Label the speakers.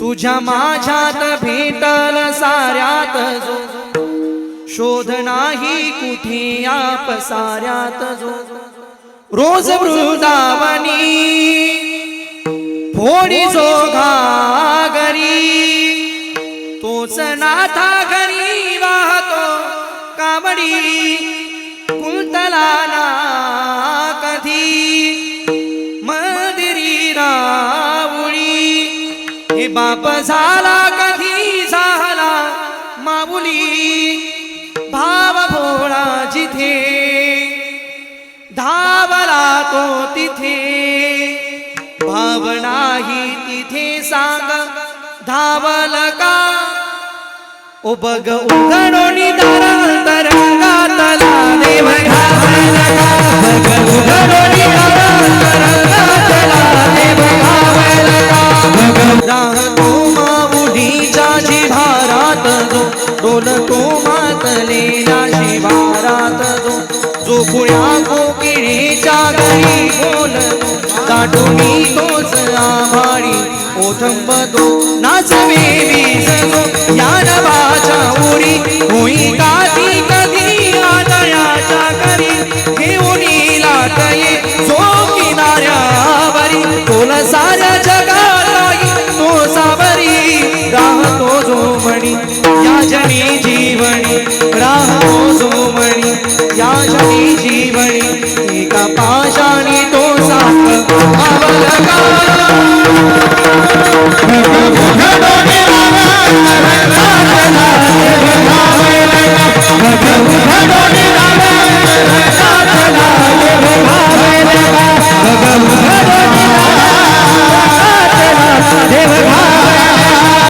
Speaker 1: तुझ्या माझ्यात भेटल साऱ्यात जो. शोध नाही कुठे आप साऱ्यात जो. रोज वृंदावनी फोडी जो घागरी. तोच नाथा बाप झाला कधी झाला? माऊली भाव भोळा जिथे धावला तो तिथे. भावनाही तिथे सांग धावल का? ओ उघडोनी दारा तरंगातला देव मातलेला शिवारात जो जो पुण्या कोकिळीच्या घरी बोल दाटोनी तोच आभाळी ओठंबतो नाचवे वीजतो या नवाच्या उरी होई का ती कधी आदळाच्या घरी घेऊन लाटये.